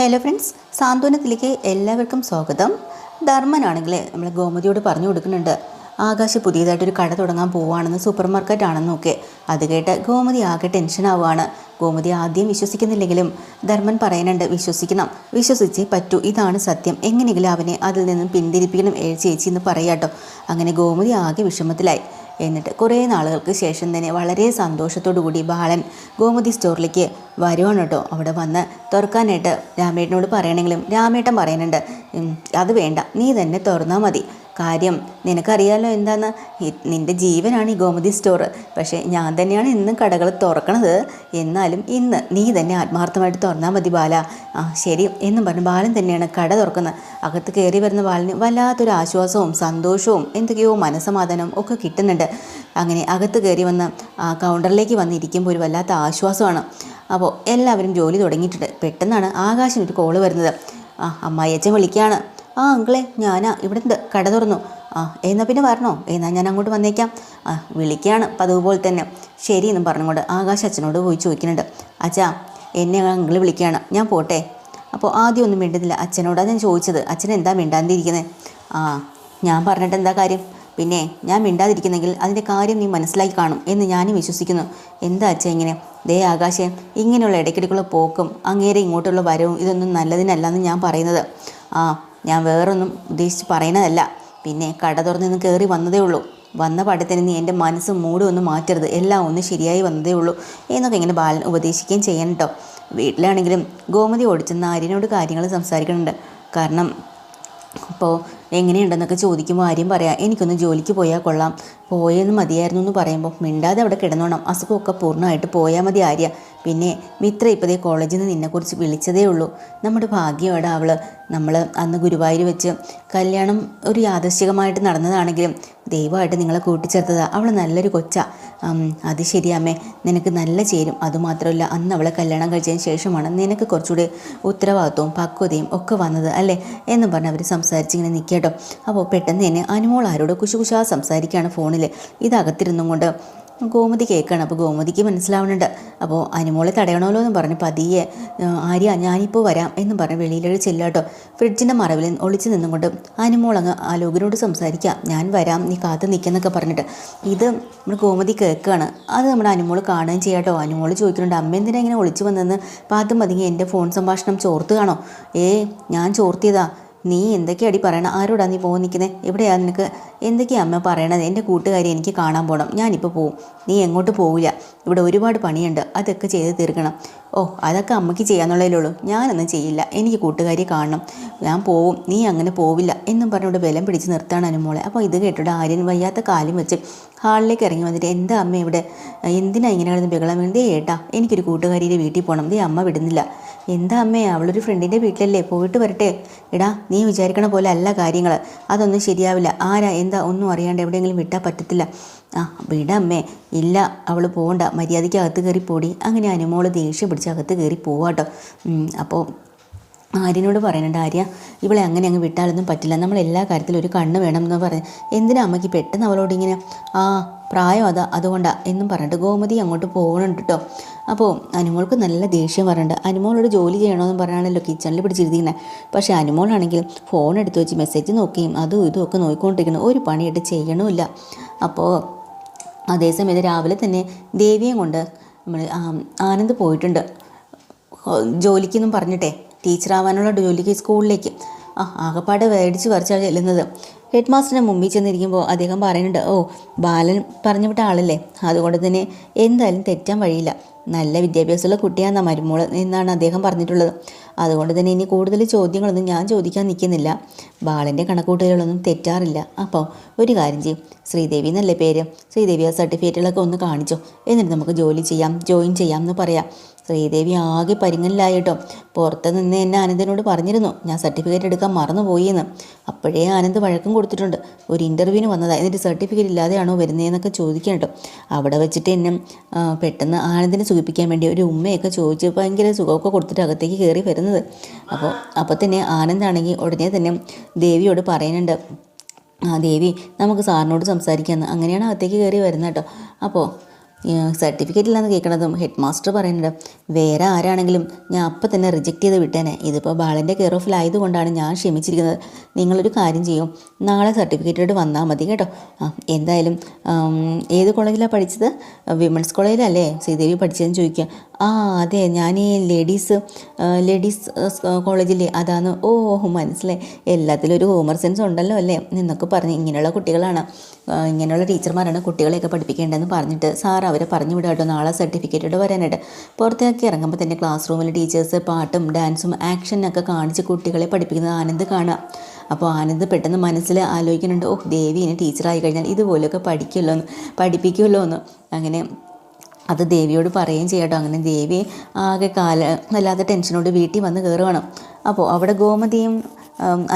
Hello friends സാന്ത്വനത്തിലേക്ക് എല്ലാവർക്കും സ്വാഗതം. ധർമ്മനാണെങ്കിൽ നമ്മൾ ഗോമതിയോട് പറഞ്ഞു കൊടുക്കുന്നുണ്ട്. ആകാശ് പുതിയതായിട്ടൊരു കട തുടങ്ങാൻ പോവുകയാണെന്ന് സൂപ്പർ മാർക്കറ്റ് ആണെന്നൊക്കെ അത് കേട്ട് ഗോമതി ആകെ ടെൻഷൻ ആവുകയാണ്. ഗോമതി ആദ്യം വിശ്വസിക്കുന്നില്ലെങ്കിലും ധർമ്മൻ പറയുന്നുണ്ട് വിശ്വസിക്കണം. വിശ്വസിച്ച് പറ്റൂ. ഇതാണ് സത്യം. എങ്ങനെയെങ്കിലും അവനെ അതിൽ നിന്നും പിന്തിരിപ്പിക്കണം ഏഴ് ചേച്ചി എന്ന് പറയാട്ടോ. അങ്ങനെ ഗോമതി ആകെ വിഷമത്തിലായി. എന്നിട്ട് കുറേ നാളുകൾക്ക് ശേഷം തന്നെ വളരെ സന്തോഷത്തോടു കൂടി ബാലൻ ഗോമതി സ്റ്റോറിലേക്ക് വരുവാണ് കേട്ടോ. അവിടെ വന്ന് തുറക്കാനായിട്ട് രാമേട്ടനോട് പറയണമെങ്കിലും രാമേട്ടൻ പറയുന്നുണ്ട് അത് വേണ്ട നീ തന്നെ തുറന്നാൽ മതി. കാര്യം നിനക്കറിയാലോ എന്താന്ന്? നിന്റെ ജീവനാണ് ഈ ഗോമതി സ്റ്റോർ പക്ഷേ ഞാൻ തന്നെയാണ് ഇന്നും കടകൾ തുറക്കണത്. എന്നാലും ഇന്ന് നീ തന്നെ ആത്മാർത്ഥമായിട്ട് തുറന്നാൽ മതി ബാല. ആ ശരി. എന്നും പറഞ്ഞു ബാലൻ തന്നെയാണ് കട തുറക്കുന്നത്. അകത്ത് കയറി വരുന്ന ബാലന് വല്ലാത്തൊരു ആശ്വാസവും സന്തോഷവും എന്തൊക്കെയോ മനസ്സമാധാനവും ഒക്കെ കിട്ടുന്നുണ്ട്. അങ്ങനെ അകത്ത് കയറി വന്ന് കൗണ്ടറിലേക്ക് വന്നിരിക്കുമ്പോൾ ഒരു വല്ലാത്ത ആശ്വാസമാണ്. അപ്പോൾ എല്ലാവരും ജോലി തുടങ്ങിയിട്ടുണ്ട്. പെട്ടെന്നാണ് ആകാശം ഒരു കോൾ വരുന്നത്. ആ അമ്മായിയച്ഛൻ വിളിക്കുകയാണ്. ആ അങ്കിളെ ഞാനാ ഇവിടെ ഉണ്ട് കട തുറന്നു. ആ എന്നാൽ പിന്നെ വരണോ? എന്നാൽ ഞാൻ അങ്ങോട്ട് വന്നേക്കാം. ആ വിളിക്കുകയാണ് പതിവ് പോലെ തന്നെ. ശരി എന്നും പറഞ്ഞുകൊണ്ട് ആകാശ് അച്ഛനോട് പോയി ചോദിക്കുന്നുണ്ട്. അച്ഛാ എന്നെ അങ്കിൾ വിളിക്കുകയാണ്. ഞാൻ പോട്ടെ. അപ്പോൾ ആദ്യം ഒന്നും മിണ്ടുന്നില്ല. അച്ഛനോടാണ് ഞാൻ ചോദിച്ചത്. അച്ഛൻ എന്താ മിണ്ടാതിരിക്കുന്നത് ആ ഞാൻ പറഞ്ഞിട്ട് എന്താ കാര്യം? പിന്നെ ഞാൻ മിണ്ടാതിരിക്കുന്നെങ്കിൽ അതിന്റെ കാര്യം നീ മനസ്സിലാക്കി കാണും എന്ന് ഞാനും വിശ്വസിക്കുന്നു. എന്താ അച്ഛ ഇങ്ങനെ? ദേ ആകാശം ഇങ്ങനെയുള്ള ഇടയ്ക്കിടയ്ക്കുള്ള പോക്കും അങ്ങേരെ ഇങ്ങോട്ടുള്ള വരവും ഇതൊന്നും നല്ലതിനല്ല എന്ന് ഞാൻ പറയുന്നത്. ആ ഞാൻ വേറൊന്നും ഉദ്ദേശിച്ച് പറയണതല്ല പിന്നെ കട തുറന്ന് നിന്ന് കയറി വന്നതേ ഉള്ളൂ. വന്ന പാടത്തിന് നീ എന്റെ മനസ്സ് ഒന്നും മാറ്റരുത്. എല്ലാം ഒന്ന് ശരിയായി വന്നതേ ഉള്ളൂ എന്നൊക്കെ ഇങ്ങനെ ബാലൻ ഉപദേശിക്കുകയും ചെയ്യണം കേട്ടോ വീട്ടിലാണെങ്കിലും ഗോമതി ഓടിച്ചെന്ന് ആര്യനോട് കാര്യങ്ങൾ സംസാരിക്കുന്നുണ്ട് കാരണം അപ്പോൾ എങ്ങനെയുണ്ടെന്നൊക്കെ ചോദിക്കുമ്പോൾ ആര്യം പറയാം. എനിക്കൊന്ന് ജോലിക്ക് പോയാൽ കൊള്ളാം. പോയെന്ന് മതിയായിരുന്നു എന്ന് പറയുമ്പോൾ മിണ്ടാതെ അവിടെ കിടന്നോണം. അസുഖമൊക്കെ പൂർണമായിട്ട് പോയാൽ മതി ആര്യ. പിന്നെ മിത്ര ഇപ്പോഴേ കോളേജിൽ നിന്ന് നിന്നെക്കുറിച്ച് വിളിച്ചതേ ഉള്ളൂ. നമ്മുടെ ഭാഗ്യമാണ് അവൾ നമ്മൾ അന്ന് ഗുരുവായൂർ വെച്ച് കല്യാണം ഒരു യാദൃശികമായിട്ട് നടന്നതാണെങ്കിലും ദൈവമായിട്ട് നിങ്ങളെ കൂട്ടിച്ചേർത്തതാ. അവൾ നല്ലൊരു കൊച്ച. അത് ശരിയാമേ നിനക്ക് നല്ല ചേരും. അതുമാത്രമല്ല അന്ന് അവളെ കല്യാണം കഴിച്ചതിന് ശേഷമാണ് നിനക്ക് കുറച്ചുകൂടി ഉത്തരവാദിത്വവും പക്വതയും ഒക്കെ വന്നത് അല്ലേ? എന്ന് പറഞ്ഞ് അവർ സംസാരിച്ചിങ്ങനെ നിൽക്കട്ടോ അപ്പോൾ പെട്ടെന്ന് തന്നെ അനുമോൾ ആരോട് കുശുകുശാ സംസാരിക്കുകയാണ് ഫോണിൽ ഇതകത്തിരുന്നും കൊണ്ട് ഗോമതി കേൾക്കുകയാണ് അപ്പോൾ ഗോമതിക്ക് മനസ്സിലാവുന്നുണ്ട്. അപ്പോൾ അനുമോളെ തടയണമല്ലോ എന്ന് പറഞ്ഞ് പതിയെ "ആ, ആര്യ ഞാനിപ്പോൾ വരാം എന്ന് പറഞ്ഞ് വെളിയിലൊരു ചെല്ലാട്ടോ ഫ്രിഡ്ജിന്റെ മറവിൽ ഒളിച്ച് നിന്നുകൊണ്ട് അനുമോൾ അങ്ങ് ആലോകിനോട് സംസാരിക്കാം. ഞാൻ വരാം നീ കാത്തു നിൽക്കുന്നൊക്കെ പറഞ്ഞിട്ട്. ഇത് നമ്മൾ ഗോമതി കേൾക്കുകയാണ് അത് നമ്മുടെ അനുമോൾ കാണുകയും ചെയ്യാട്ടോ അനുമോൾ ചോദിക്കുന്നുണ്ട് അമ്മ എന്തിനാ ഇങ്ങനെ ഒളിച്ചു വന്നെന്ന് പാത്തും പതുങ്ങി എന്റെ ഫോൺ സംഭാഷണം ചോർത്തുകയാണോ ഏ ഞാൻ ചോർത്തിയതാ. നീ എന്തൊക്കെയാടി പറയണ? ആരോടാ നീ പോകാൻ നിൽക്കുന്നത് എവിടെയാ നിനക്ക്? എന്തൊക്കെയാ അമ്മ പറയണത്? എന്റെ കൂട്ടുകാരി എനിക്ക് കാണാൻ പോകണം ഞാനിപ്പോൾ പോവും. നീ എങ്ങോട്ട് പോവില്ല. ഇവിടെ ഒരുപാട് പണിയുണ്ട്. അതൊക്കെ ചെയ്ത് തീർക്കണം. ഓ അതൊക്കെ അമ്മയ്ക്ക് ചെയ്യാന്നുള്ളതിലുള്ളൂ ഞാനൊന്നും ചെയ്യില്ല. എനിക്ക് കൂട്ടുകാരി കാണണം. ഞാൻ പോവും. നീ അങ്ങനെ പോവില്ല എന്നും പറഞ്ഞിവിടെ ബലം പിടിച്ച് നിർത്താണ് അനുമോളെ അപ്പോൾ ഇത് കേട്ടിട്ട് ആര്യൻ വയ്യാത്ത കാലും വെച്ച് ഹാളിലേക്ക് ഇറങ്ങി വന്നിട്ട് എന്താ അമ്മ ഇവിടെ? എന്തിനാ ഇങ്ങനെ കിടന്ന് ബഹളം? വേണ്ടേ ഏട്ടാ എനിക്കൊരു കൂട്ടുകാരിയുടെ വീട്ടിൽ പോകണം ദേ അമ്മ വിടുന്നില്ല. എന്താ അമ്മേ അവളൊരു ഫ്രണ്ടിന്റെ വീട്ടിലല്ലേ? പോയിട്ട് വരട്ടെ. എടാ നീ വിചാരിക്കണ പോലെ അല്ല കാര്യങ്ങൾ അതൊന്നും ശരിയാവില്ല. ആരാ എന്താ ഒന്നും അറിയാണ്ട് എവിടെയെങ്കിലും വിട്ടാൽ പറ്റത്തില്ല. ആ വിടമ്മേ ഇല്ല അവൾ പോകണ്ട മര്യാദയ്ക്ക് അകത്ത് കയറി പോടി. അങ്ങനെ അനുമോൾ ദേഷ്യം പിടിച്ച് അകത്ത് കയറി പോവാട്ടോ. അപ്പോൾ ആര്യനോട് പറയുന്നുണ്ട് ആര്യ ഇവളെ അങ്ങനെ അങ്ങ് വിട്ടാലൊന്നും പറ്റില്ല. നമ്മൾ എല്ലാ കാര്യത്തിലും ഒരു കണ്ണ് വേണം എന്ന് പറഞ്ഞു എന്തിനാ അമ്മയ്ക്ക് പെട്ടെന്ന് അവളോട് ഇങ്ങനെ ആ പ്രായം അതാ അതുകൊണ്ടാണ് എന്നും പറഞ്ഞിട്ട് ഗോമതി അങ്ങോട്ട് പോകണുണ്ട് കേട്ടോ അപ്പോൾ അനുമോൾക്ക് നല്ല ദേഷ്യം പറയുന്നുണ്ട് അനുമോളോട് ജോലി ചെയ്യണമെന്ന് പറഞ്ഞാണല്ലോ കിച്ചണിൽ പിടിച്ചിരുത്തിക്കുന്നത് പക്ഷേ അനുമോളാണെങ്കിൽ ഫോൺ എടുത്ത് വെച്ച് മെസ്സേജ് നോക്കുകയും അതും ഇതും ഒക്കെ നോക്കിക്കൊണ്ടിരിക്കുന്നു. ഒരു പണിയിട്ട് ചെയ്യണമില്ല. അപ്പോൾ അതേസമയത്ത് രാവിലെ തന്നെ ദേവിയെ കൊണ്ട് നമ്മൾ ആനന്ദ് പോയിട്ടുണ്ട്. ജോലിക്കൊന്നും ജോലിക്കെന്നും പറഞ്ഞിട്ടേ. ടീച്ചറാവാനുള്ള ജോലിക്ക് സ്കൂളിലേക്ക്. ആ ആകപ്പാട് വേടിച്ച് പറിച്ചാണ് ചെല്ലുന്നത്. ഹെഡ് മാസ്റ്ററിന്റെ മുമ്പിൽ ചെന്നിരിക്കുമ്പോൾ അദ്ദേഹം പറയുന്നുണ്ട് ഓ ബാലൻ പറഞ്ഞു വിട്ട ആളല്ലേ? അതുകൊണ്ട് തന്നെ എന്തായാലും തെറ്റാൻ വഴിയില്ല. നല്ല വിദ്യാഭ്യാസമുള്ള കുട്ടിയാണ് മരുമോൾ എന്നാണ് അദ്ദേഹം പറഞ്ഞിട്ടുള്ളത്. അതുകൊണ്ട് തന്നെ ഇനി കൂടുതൽ ചോദ്യങ്ങളൊന്നും ഞാൻ ചോദിക്കാൻ നിൽക്കുന്നില്ല. ബാലന്റെ കണക്കൂട്ടലുകളൊന്നും തെറ്റാറില്ല. അപ്പോൾ ഒരു കാര്യം ചെയ്യും. ശ്രീദേവി എന്നല്ലേ പേര്? ശ്രീദേവി ആ സർട്ടിഫിക്കറ്റുകളൊക്കെ ഒന്ന് കാണിച്ചോ. എന്നിട്ട് നമുക്ക് ജോലി ചെയ്യാം ജോയിൻ ചെയ്യാം എന്ന് പറയാം. ശ്രീദേവി ആകെ പരിങ്ങലിലായിട്ടോ പുറത്ത് നിന്ന് എന്നെ ആനന്ദിനോട് പറഞ്ഞിരുന്നു. ഞാൻ സർട്ടിഫിക്കറ്റ് എടുക്കാൻ മറന്നുപോയി എന്ന് അപ്പോഴേ ആനന്ദ് വഴക്കം കൊടുത്തിട്ടുണ്ട്. ഒരു ഇന്റർവ്യൂവിന് വന്നതാണ് എന്നിട്ട് സർട്ടിഫിക്കറ്റ് ഇല്ലാതെയാണോ വരുന്നതെന്നൊക്കെ ചോദിക്കാൻ കേട്ടോ. അവിടെ വെച്ചിട്ട് എന്നെ പെട്ടെന്ന് ആനന്ദിനെ സുഖിപ്പിക്കാൻ വേണ്ടി ഒരു ഉമ്മയൊക്കെ ചോദിച്ച് ഭയങ്കര സുഖമൊക്കെ കൊടുത്തിട്ട് അകത്തേക്ക് കയറി വരുന്നത്. അപ്പോൾ അപ്പോൾ തന്നെ ആനന്ദാണെങ്കിൽ ഉടനെ തന്നെ ദേവിയോട് പറയുന്നുണ്ട്. ആ ദേവി നമുക്ക് സാറിനോട് സംസാരിക്കാമെന്ന് അങ്ങനെയാണ് അകത്തേക്ക് കയറി വരുന്നത് കേട്ടോ. അപ്പോൾ സർട്ടിഫിക്കറ്റ് ഇല്ലാന്ന് കേൾക്കണതും ഹെഡ് മാസ്റ്റർ പറയുന്നുണ്ട്. വേറെ ആരാണെങ്കിലും ഞാൻ അപ്പം തന്നെ റിജക്റ്റ് ചെയ്ത് വിട്ടേനെ. ഇതിപ്പോൾ ബാളിന്റെ കെയർ ഓഫിലായതുകൊണ്ടാണ് ഞാൻ ക്ഷമിച്ചിരിക്കുന്നത്. നിങ്ങളൊരു കാര്യം ചെയ്യും. നാളെ സർട്ടിഫിക്കറ്റോട് വന്നാൽ മതി കേട്ടോ. ആ എന്തായാലും ഏത് കോളേജിലാണ് പഠിച്ചത്? വിമൻസ് കോളേജിലല്ലേ? ശ്രീദേവി പഠിച്ചതെന്ന് ചോദിക്കുക ആ അതെ. ഞാൻ ഈ ലേഡീസ് ലേഡീസ് കോളേജിലെ അതാണ് ഓ മനസ്സിലായി. എല്ലാത്തിലും ഒരു ഹോമർ സെൻസ് ഉണ്ടല്ലോ അല്ലേ? എന്നൊക്കെ പറഞ്ഞ് ഇങ്ങനെയുള്ള കുട്ടികളാണ്. ഇങ്ങനെയുള്ള ടീച്ചർമാരാണ് കുട്ടികളെയൊക്കെ പഠിപ്പിക്കേണ്ടതെന്ന് പറഞ്ഞിട്ട് സാർ അവരെ പറഞ്ഞു വിടാം കേട്ടോ നാളെ സർട്ടിഫിക്കറ്റോട് വരാനായിട്ട്. പുറത്തേക്ക് ഇറങ്ങുമ്പോൾ തന്നെ ക്ലാസ് റൂമിൽ ടീച്ചേഴ്സ് പാട്ടും ഡാൻസും ആക്ഷനൊക്കെ കാണിച്ച് കുട്ടികളെ പഠിപ്പിക്കുന്നത് ആനന്ദ് കാണുക. അപ്പോൾ ആനന്ദ് പെട്ടെന്ന് മനസ്സിൽ ആലോചിക്കുന്നുണ്ട് ഓ ദേവി ഇനി ടീച്ചറായി കഴിഞ്ഞാൽ ഇതുപോലെയൊക്കെ പഠിക്കുമല്ലോ എന്ന് പഠിപ്പിക്കുമല്ലോ എന്ന് അങ്ങനെ അത് ദേവിയോട് പറയുകയും ചെയ്യട്ടോ അങ്ങനെ ദേവി ആകെ കാല അല്ലാതെ ടെൻഷനോട് വീട്ടിൽ വന്ന് കയറുകയാണ് അപ്പോൾ അവിടെ ഗോമതിയും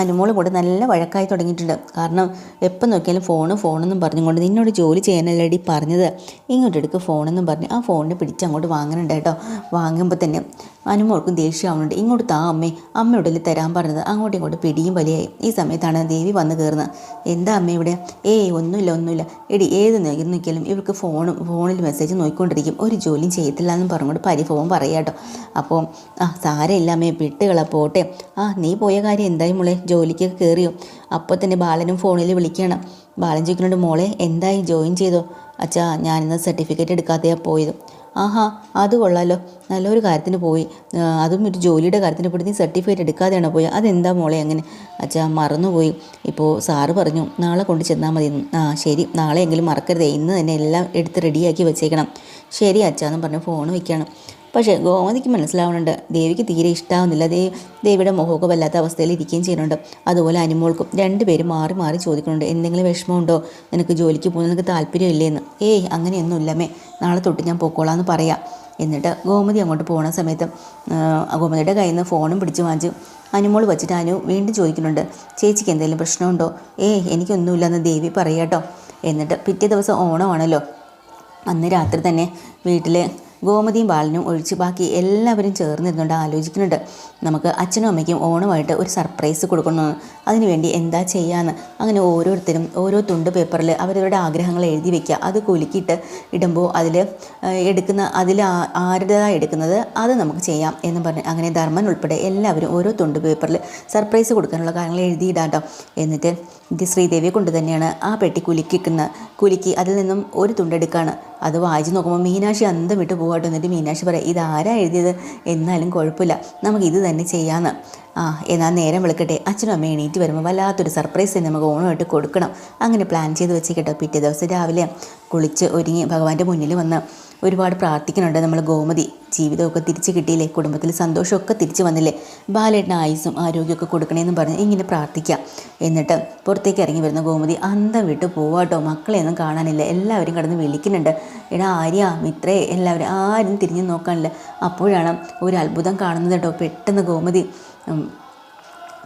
അനുമോളും കൂടെ നല്ല വഴക്കായി തുടങ്ങിയിട്ടുണ്ട്. കാരണം എപ്പോൾ നോക്കിയാലും ഫോണ് ഫോണെന്നും പറഞ്ഞുകൊണ്ട് നിന്നോട് ജോലി ചെയ്യാനല്ലേടി പറഞ്ഞത്. ഇങ്ങോട്ട് എടുക്കുക ഫോണെന്നും പറഞ്ഞ് ആ ഫോണിനെ പിടിച്ച് അങ്ങോട്ട് വാങ്ങുന്നുണ്ട് കേട്ടോ. വാങ്ങുമ്പോൾ തന്നെ അനുമോൾക്കും ദേഷ്യമാവുന്നുണ്ട് ഇങ്ങോട്ട് താ അമ്മേ. അമ്മയോടല്ലേ തരാൻ പറഞ്ഞത്? അങ്ങോട്ടും ഇങ്ങോട്ട് പിടിയും വലിയായി ഈ സമയത്താണ് ദേവി വന്ന് കയറുന്നത് എന്താ അമ്മ ഇവിടെ? ഏയ് ഒന്നുമില്ല ഒന്നുമില്ല. എടി ഏത് നോക്കി നോക്കിയാലും ഇവർക്ക് ഫോണും ഫോണിൽ മെസ്സേജ് നോക്കിക്കൊണ്ടിരിക്കും. ഒരു ജോലിയും ചെയ്യത്തില്ല എന്ന് പറഞ്ഞുകൊണ്ട് പരിഭവം പറയാം കേട്ടോ. അപ്പോൾ ആ സാരമില്ല അമ്മേ. വിട്ടുകള പോട്ടെ ആ നീ പോയ കാര്യം എന്തായി മോളെ? ജോലിക്കൊക്കെ കയറിയോ അപ്പോൾ തന്നെ ബാലനും ഫോണിൽ വിളിക്കണം. ബാലൻ ചോദിക്കുന്നുണ്ട് മോളെ എന്തായി? ജോയിൻ ചെയ്തോ? അച്ഛാ ഞാനിന്ന് സർട്ടിഫിക്കറ്റ് എടുക്കാതെയാണ് പോയത്. ആഹാ അത് കൊള്ളാലോ. നല്ലൊരു കാര്യത്തിന് പോയി. അതും ഒരു ജോലിയുടെ കാര്യത്തിന് പോയി നീ സർട്ടിഫിക്കറ്റ് എടുക്കാതെയാണ് പോയി? അതെന്താ മോളെ അങ്ങനെ? അച്ഛാ മറന്നുപോയി. ഇപ്പോൾ സാറ് പറഞ്ഞു നാളെ കൊണ്ട് ചെന്നാൽ മതി. ആ ശരി. നാളെ എങ്കിലും മറക്കരുതേ. ഇന്ന് തന്നെ എല്ലാം എടുത്ത് റെഡിയാക്കി വെച്ചേക്കണം. ശരി അച്ഛാന്നും പറഞ്ഞ് ഫോൺ വെക്കുകയാണ് പക്ഷേ ഗോമതിക്ക് മനസ്സിലാവുന്നുണ്ട്. ദേവിക്ക് തീരെ ഇഷ്ടാവുന്നില്ല. ദേവി ദേവിയുടെ മുഖമൊക്കെ വല്ലാത്ത അവസ്ഥയിൽ ഇരിക്കുകയും ചെയ്യുന്നുണ്ട്. അതുപോലെ അനുമോൾക്കും രണ്ടുപേരും മാറി മാറി ചോദിക്കുന്നുണ്ട്. എന്തെങ്കിലും വിഷമമുണ്ടോ? നിനക്ക് ജോലിക്ക് പോകുന്ന നിനക്ക് താല്പര്യമില്ലേ എന്ന് ഏയ് അങ്ങനെയൊന്നും ഇല്ലമ്മേ നാളെ തൊട്ട് ഞാൻ പൊക്കോളാം എന്ന് പറയാം. എന്നിട്ട് ഗോമതി അങ്ങോട്ട് പോകുന്ന സമയത്ത് ഗോമതിയുടെ കയ്യിൽ നിന്ന് ഫോണും പിടിച്ച് വാങ്ങിച്ചു അനുമോൾ വച്ചിട്ട് അനു വീണ്ടും ചോദിക്കുന്നുണ്ട്. ചേച്ചിക്ക് എന്തെങ്കിലും പ്രശ്നമുണ്ടോ? ഏയ് എനിക്കൊന്നുമില്ലെന്ന് ദേവി പറയാട്ടോ. എന്നിട്ട് പിറ്റേ ദിവസം ഓണമാണല്ലോ. അന്ന് രാത്രി തന്നെ വീട്ടിൽ ഗോമതിയും ബാലനും ഒഴിച്ച് ബാക്കി എല്ലാവരും ചേർന്നിരുന്നുകൊണ്ട് ആലോചിക്കുന്നുണ്ട്. നമുക്ക് അച്ഛനും അമ്മയ്ക്കും ഓണമായിട്ട് ഒരു സർപ്രൈസ് കൊടുക്കണമെന്ന് അതിനുവേണ്ടി എന്താ ചെയ്യാന്ന്. അങ്ങനെ ഓരോരുത്തരും ഓരോ തുണ്ട് പേപ്പറിൽ അവരവരുടെ ആഗ്രഹങ്ങൾ എഴുതി വെക്കുക. അത് കുലുക്കിയിട്ട് ഇടുമ്പോൾ അതിൽ എടുക്കുന്ന അതിൽ ആ- ആരുടേതായി എടുക്കുന്നത് അത് നമുക്ക് ചെയ്യാം എന്ന് പറഞ്ഞ് അങ്ങനെ ധർമ്മൻ ഉൾപ്പെടെ എല്ലാവരും ഓരോ തുണ്ട് പേപ്പറിൽ സർപ്രൈസ് കൊടുക്കാനുള്ള കാര്യങ്ങൾ എഴുതിയിടാട്ടോ എന്നിട്ട് ഇത് ശ്രീദേവിയെ കൊണ്ട് തന്നെയാണ് ആ പെട്ടി കുലുക്കിക്കുന്ന കുലുക്കി അതിൽ നിന്നും ഒരു തുണ്ടെടുക്കാണ്. അത് വായിച്ച് നോക്കുമ്പോൾ മീനാക്ഷി അന്തം വിട്ട് പോകാട്ടോ എന്നിട്ട് മീനാക്ഷി പറയാം ഇതാരാ എഴുതിയത്? എന്നാലും കുഴപ്പമില്ല. നമുക്ക് ഇത് തന്നെ ചെയ്യാമെന്ന് ആ എന്നാൽ നേരം വിളിക്കട്ടെ. അച്ഛനും അമ്മയും എണീറ്റ് വരുമ്പോൾ വല്ലാത്തൊരു സർപ്രൈസ് തന്നെ നമുക്ക് ഓണമായിട്ട് കൊടുക്കണം. അങ്ങനെ പ്ലാൻ ചെയ്ത് വെച്ചേക്കട്ടോ പിറ്റേ ദിവസം രാവിലെ കുളിച്ച് ഒരുങ്ങി ഭഗവാന്റെ മുന്നിൽ വന്ന് ഒരുപാട് പ്രാർത്ഥിക്കുന്നുണ്ട്. നമ്മൾ ഗോമതി ജീവിതമൊക്കെ തിരിച്ച് കിട്ടിയില്ലേ? കുടുംബത്തിൽ സന്തോഷമൊക്കെ തിരിച്ച് വന്നില്ലേ? ബാലേട്ടന് ആയുസും ആരോഗ്യമൊക്കെ കൊടുക്കണേന്നും പറഞ്ഞ് ഇങ്ങനെ പ്രാർത്ഥിക്കാം. എന്നിട്ട് പുറത്തേക്ക് ഇറങ്ങി വരുന്ന ഗോമതി അന്തം വിട്ട് പോവാട്ടോ മക്കളെയൊന്നും കാണാനില്ല. എല്ലാവരും കിടന്ന് വിളിക്കുന്നുണ്ട്. എടാ ആര്യ മിത്രേ എല്ലാവരും ആരും തിരിഞ്ഞു നോക്കാനില്ല. അപ്പോഴാണ് ഒരു അത്ഭുതം കാണുന്നത് കേട്ടോ പെട്ടെന്ന് ഗോമതി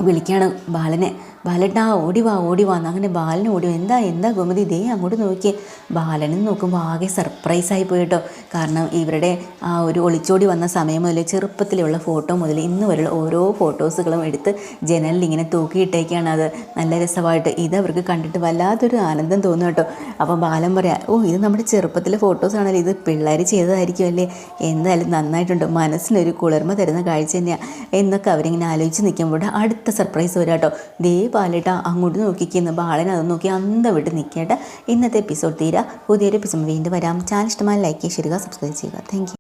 വിളിക്കുകയാണ് ബാലനെ. ബാലട്ടാ ഓടിവാ വാ ഓടി വാ അങ്ങനെ ബാലൻ ഓടി എന്താ എന്താ ഗോമതി ദേ അങ്ങോട്ട് നോക്കിയേ. ബാലനും നോക്കുമ്പോൾ ആകെ സർപ്രൈസായി പോയിട്ടോ കാരണം ഇവരുടെ ആ ഒരു ഒളിച്ചോടി വന്ന സമയം മുതൽ ചെറുപ്പത്തിലുള്ള ഫോട്ടോ മുതൽ ഇന്ന് വരെയുള്ള ഓരോ ഫോട്ടോസുകളും എടുത്ത് ജനലിൽ ഇങ്ങനെ തൂക്കിയിട്ടേക്കാണ് അത്. നല്ല രസമായിട്ട്. ഇത് അവർക്ക് കണ്ടിട്ട് വല്ലാത്തൊരു ആനന്ദം തോന്നും കേട്ടോ. അപ്പം ബാലൻ പറയാം ഓ ഇത് നമ്മുടെ ചെറുപ്പത്തിലെ ഫോട്ടോസ് ആണല്ലോ. ഇത് പിള്ളേർ ചെയ്തതായിരിക്കും അല്ലേ? എന്തായാലും നന്നായിട്ടുണ്ട്. മനസ്സിനൊരു കുളിർമ തരുന്ന കാഴ്ച തന്നെയാണ് എന്നൊക്കെ അവരിങ്ങനെ ആലോചിച്ച് നിൽക്കുമ്പോൾ അടുത്ത സർപ്രൈസ് വരാട്ടോ ദേ പാലിട്ട അങ്ങോട്ട് നോക്കിക്കുന്ന ബാലൻ അത് നോക്കി അന്ത വിട്ട് ഇന്നത്തെ എപ്പിസോഡ് തീരാ. പുതിയൊരു എപ്പിസോഡ് വീണ്ടും വരാം. ചാനൽ ഇഷ്ടമായി ലൈക്ക് ചെയ്യുക സബ്സ്ക്രൈബ് ചെയ്യുക. താങ്ക്